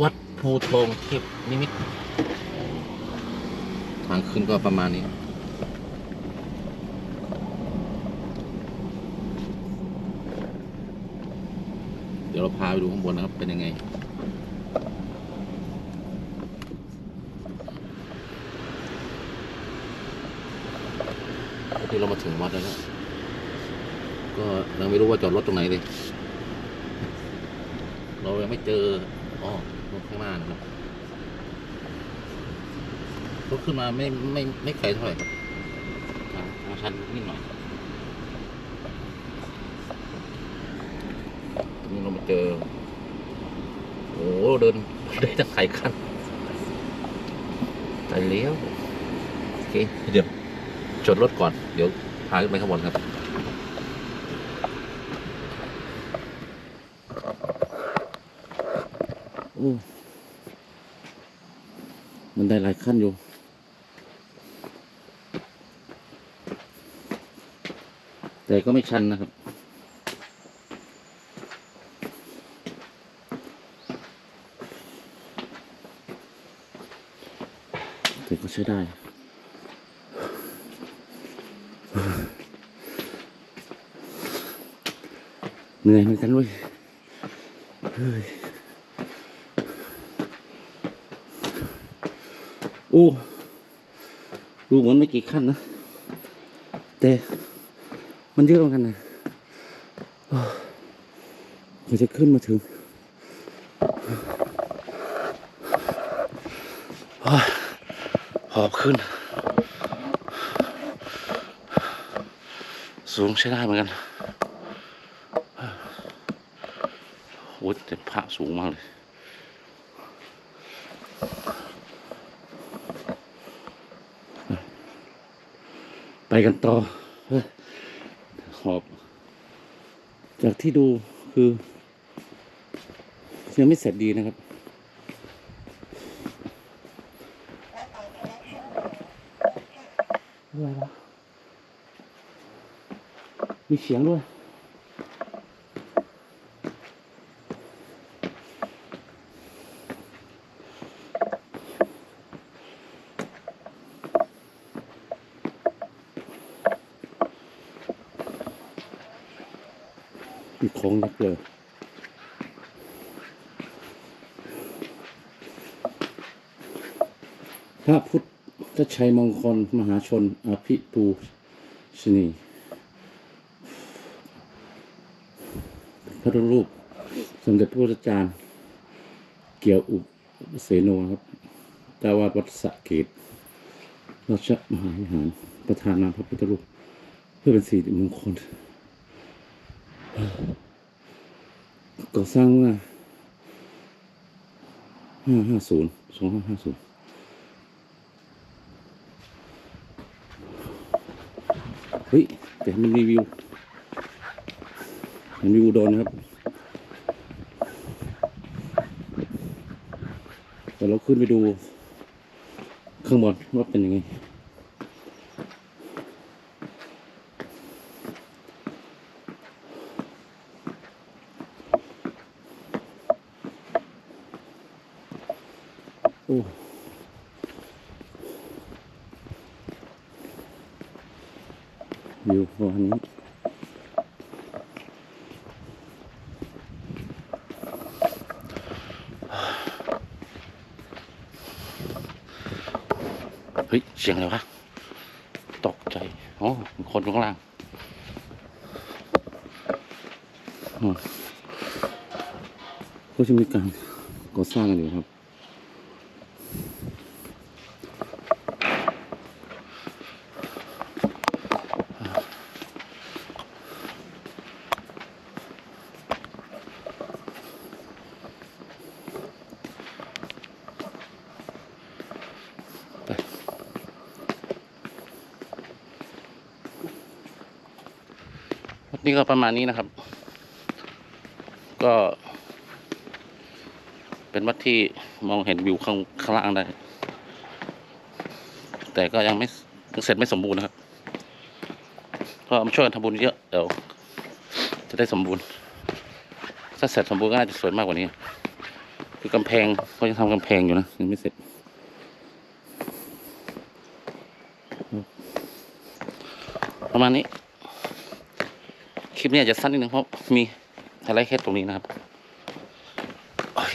วัดภูทองเทพนิมิตทางขึ้นก็ประมาณนี้ เดี๋ยวเราพาไปดูข้างบนนะครับ เป็นยังไง ที่เรามาถึงวัดแล้ว ก็ยังไม่รู้ว่าจอดรถตรงไหนเลย เรายังไม่เจอ อ๋อรถข้างหน้านะครับรถขึ้นมาไม่ไม่ไม่ไกลเท่าไหร่ครับทางทางชันนิดหน่อยตรงนี้เรามาเจอ โอ้เดินได้ตั้งไกลขั้นตายแล้ยว โอเค เดี๋ยวจดรถก่อน เดี๋ยวพาขึ้นไปข้างบนครับ โอ้ มันได้หลายขั้นอยู่แต่ก็ไม่ชันนะครับ แต่ก็ใช้ได้ เหนื่อยเหมือนกันเว้ยเฮ้ย โอ้ดูเหมือนไม่กี่ขั้นนะ แต่มันเยอะเหมือนกันนะโอ้กว่าจะขึ้นมาถึงหอบขึ้น สูงใช้ได้เหมือนกันโอ้ยแต่พระสูงมากเลย ไปกันต่อหอบ จากที่ดูคือยังไม่เสร็จดีนะครับอะไรวะมีเสียงด้วย มีของนักเลยพระพุทธชัยมงคล มหาชน อภิปูชนีพระรูป สมเด็จพระพุทธจารย์ เกี่ยวอุเสโนครับเจ้าวาวัดสะเกตราชมหาวิหาร ประธานนามพระพุทธรูป เพื่อเป็นสิริมงคล ก่อสร้างเมื่อห้าห้าศูนย์สองห้าห้าศูนย์เฮ้ย แต่มันรีวิวมันมีอุดรนะครับ แต่เราขึ้นไปดู ข้างบนว่าเป็นยังไง อ้วิวประมาณนี้เฮ้ย เสียงอะไรวะ ตกใจ อ๋อ คนข้างล่างอืมก็จะมีการก่อสร้างกันอยู่ครับ นี้ก็ประมาณนี้นะครับ ก็ เป็นวัดที่มองเห็นวิวข้างข้างล่างได้ แต่ก็ยังไม่เสร็จไม่สมบูรณ์นะครับก็มาช่วยกันทำบุญเยอะเดี๋ยวจะได้สมบูรณ์ถ้าเสร็จสมบูรณ์ก็น่าจะสวยมากกว่านี้ คือกำแพงเขายังทำกำแพงอยู่นะยังไม่เสร็จประมาณนี้ คลิปนี้อาจจะสั้นนิดนึงเพราะมีอะไรแค่ตรงนี้นะครับ โอเค